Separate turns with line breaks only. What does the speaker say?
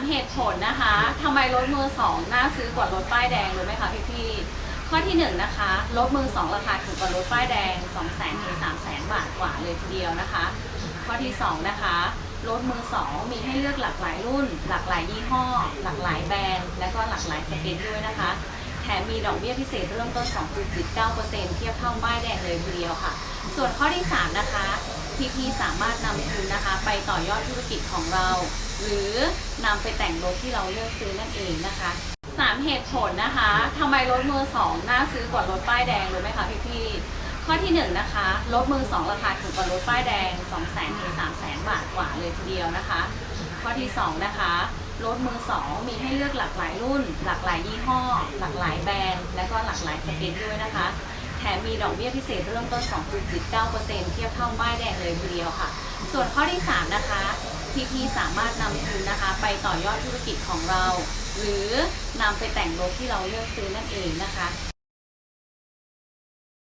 3เหตุผลนะคะทำไมรถมือ2น่าซื้อกว่ารถป้ายแดงรู้ไหมคะพี่ๆข้อที่1นะคะรถมือ2ราคาถูกกว่ารถป้ายแดง2 0 0 0 0 0ถึง3 0 0 0 0 บาทกว่าเลยทีเดียวนะคะ ข้อที่2นะคะรถมือ2มีให้เลือกหลากหลายรุ่น หลากหลายยี่ห้อ หลากหลายแบรนด์ และก็หลากหลายสเปคด้วยนะคะ แถมมีดอกเบี้ยพิเศษเริ่มต้น 2.79%เทียบเท่าป้ายแดงเลยทีเดียวค่ะ ส่วนข้อที่ 3 นะคะ พี่ๆสามารถนำทุนนะคะ ไปต่อยอดธุรกิจของเรา หรือ นำไปแต่งรถที่เราเลือกซื้อนั่นเองนะคะ3เหตุผลนะคะทำไมรถมือ2น่าซื้อกว่ารถป้ายแดงรู้ไหมคะพี่ๆข้อที่1นนะคะรถมือ2ราคาถูกกว่ารถป้ายแดง 2 0 0 0 0 0ถึง3 0 0 0 0 บาทกว่าเลยทีเดียวนะคะ ข้อที่2นะคะรถมือ2มีให้เลือกหลากหลายรุ่น หลากหลายยี่ห้อ หลากหลายแบรนด์ และก็หลากหลายสเปคด้วยนะคะแถมมีดอกเบี้ยพิเศษเริ่มต้น 2.79%เทียบเท่าป้ายแดงเลยทีเดียวค่ะ ส่วนข้อที่ 3 นะคะ พี่ๆสามารถนำทุนนะคะ ไปต่อยอดธุรกิจของเรา หรือนำไปแต่งรถที่เราเลือกซื้อนั่นเองนะคะ